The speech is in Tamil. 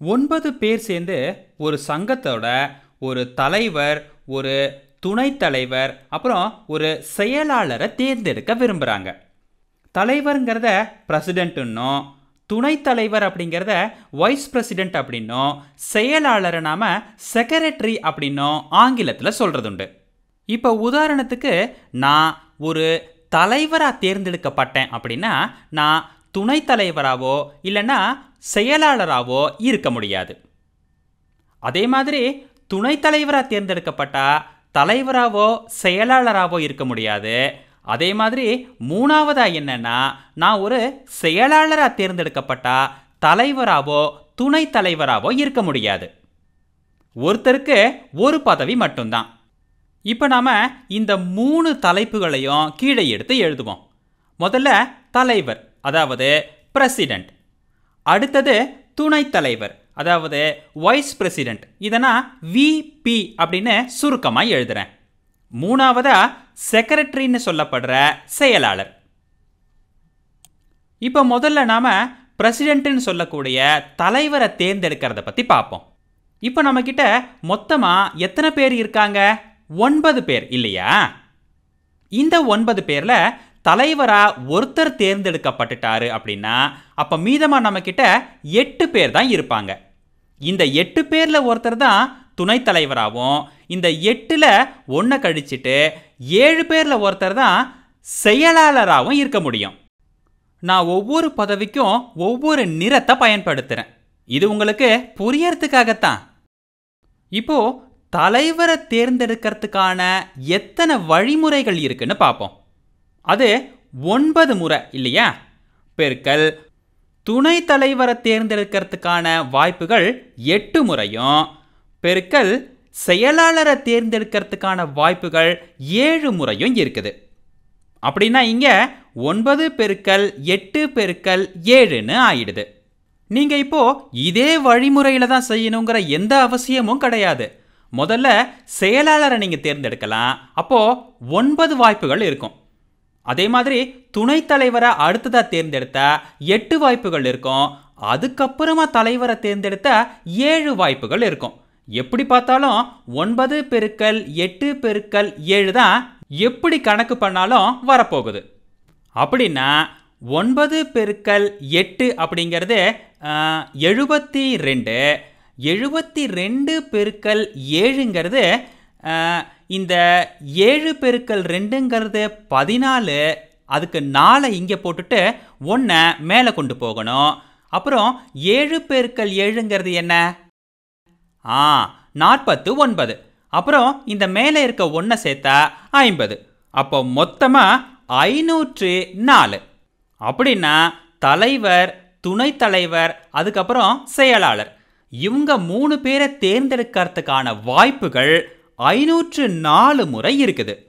ஒன்பது பேர் சேர்ந்து ஒரு சங்கத்தோட ஒரு தலைவர் ஒரு துணைத் தலைவர் அப்புறம் ஒரு செயலாளரை தேர்ந்தெடுக்க விரும்புகிறாங்க தலைவருங்கிறத பிரசிடென்ட்டுன்னும் துணைத் தலைவர் அப்படிங்கிறத வைஸ் பிரசிடென்ட் அப்படின்னும் செயலாளரை நாம செக்ரட்டரி அப்படின்னும் ஆங்கிலத்தில் சொல்கிறதுண்டு இப்போ உதாரணத்துக்கு நான் ஒரு தலைவராக தேர்ந்தெடுக்கப்பட்டேன் அப்படின்னா நான் துணைத் தலைவராகவோ இல்லைன்னா செயலாளராகவோ இருக்க முடியாது. அதே மாதிரி துணைத் தலைவராக தேர்ந்தெடுக்கப்பட்டால் தலைவராகவோ செயலாளராகவோ இருக்க முடியாது. அதே மாதிரி மூணாவதாக என்னென்னா நான் ஒரு செயலாளராக தேர்ந்தெடுக்கப்பட்டால் தலைவராகவோ துணைத் தலைவராகவோ இருக்க முடியாது. ஒருத்தருக்கு ஒரு பதவி மட்டும்தான். இப்போ நாம் இந்த மூணு தலைப்புகளையும் கீழே எடுத்து எழுதுவோம். முதல்ல தலைவர் அதாவது பிரசிடெண்ட் அடுத்தது துணைத் தலைவர் அதாவது வைஸ் பிரசிடென்ட் இதை நான் விபி அப்படின்னு சுருக்கமாக எழுதுகிறேன் மூணாவதா செக்ரட்டரின்னு சொல்லப்படுற செயலாளர். இப்போ முதல்ல நாம் பிரசிடென்ட்னு சொல்லக்கூடிய தலைவரை தேர்ந்தெடுக்கிறத பற்றி பார்ப்போம். இப்போ நம்மக்கிட்ட மொத்தமாக எத்தனை பேர் இருக்காங்க? ஒன்பது பேர் இல்லையா? இந்த ஒன்பது பேரில் தலைவராக ஒருத்தர் தேர்ந்தெடுக்கப்பட்டுட்டாரு அப்படின்னா அப்போ மீதமாக நம்மக்கிட்ட எட்டு பேர் தான் இருப்பாங்க. இந்த எட்டு பேரில் ஒருத்தர் தான் துணைத் தலைவராகவும் இந்த எட்டில் ஒன்றை கழிச்சிட்டு ஏழு பேரில் ஒருத்தர் தான் செயலாளராகவும் இருக்க முடியும். நான் ஒவ்வொரு பதவிக்கும் ஒவ்வொரு நிறத்தை பயன்படுத்துகிறேன் இது உங்களுக்கு புரியறதுக்காகத்தான். இப்போது தலைவரை தேர்ந்தெடுக்கிறதுக்கான எத்தனை வழிமுறைகள் இருக்குன்னு பார்ப்போம். அது ஒன்பது முறை இல்லையா? பெருக்கல். துணைத் தலைவரை தேர்ந்தெடுக்கிறதுக்கான வாய்ப்புகள் எட்டு முறையும். பெருக்கல் செயலாளரை தேர்ந்தெடுக்கிறதுக்கான வாய்ப்புகள் ஏழு முறையும் இருக்குது. அப்படின்னா இங்கே ஒன்பது பெருக்கல் எட்டு பெருக்கல் ஏழுன்னு ஆயிடுது. நீங்கள் இப்போது இதே வழிமுறையில் தான் செய்யணுங்கிற எந்த அவசியமும் கிடையாது. முதல்ல செயலாளரை நீங்கள் தேர்ந்தெடுக்கலாம். அப்போது ஒன்பது வாய்ப்புகள் இருக்கும். அதே மாதிரி துணைத் தலைவரை அடுத்ததாக தேர்ந்தெடுத்த எட்டு வாய்ப்புகள் இருக்கும். அதுக்கப்புறமா தலைவரை தேர்ந்தெடுத்த ஏழு வாய்ப்புகள் இருக்கும். எப்படி பார்த்தாலும் ஒன்பது பெருக்கல் எட்டு பெருக்கல் ஏழு தான் எப்படி கணக்கு பண்ணாலும் வரப்போகுது. அப்படின்னா ஒன்பது பெருக்கல் எட்டு அப்படிங்கிறது எழுபத்தி ரெண்டு. எழுபத்தி ரெண்டு பெருக்கல் ஏழுங்கிறது இந்த ஏழு பெருக்கள் ரெண்டுங்கிறது பதினாலு அதுக்கு நாலை இங்கே போட்டுட்டு ஒன்றை மேலே கொண்டு போகணும். அப்புறம் ஏழு பெருக்கள் ஏழுங்கிறது என்ன? ஆ நாற்பத்து ஒன்பது. அப்புறம் இந்த மேலே இருக்க ஒன்றை சேர்த்தா ஐம்பது. அப்போ மொத்தமாக ஐநூற்று நாலு. அப்படின்னா தலைவர் துணைத் தலைவர் அதுக்கப்புறம் செயலாளர். இவங்க மூணு பேரை தேர்ந்தெடுக்கிறதுக்கான வாய்ப்புகள் ஐநூற்று நாலு முறை இருக்குது.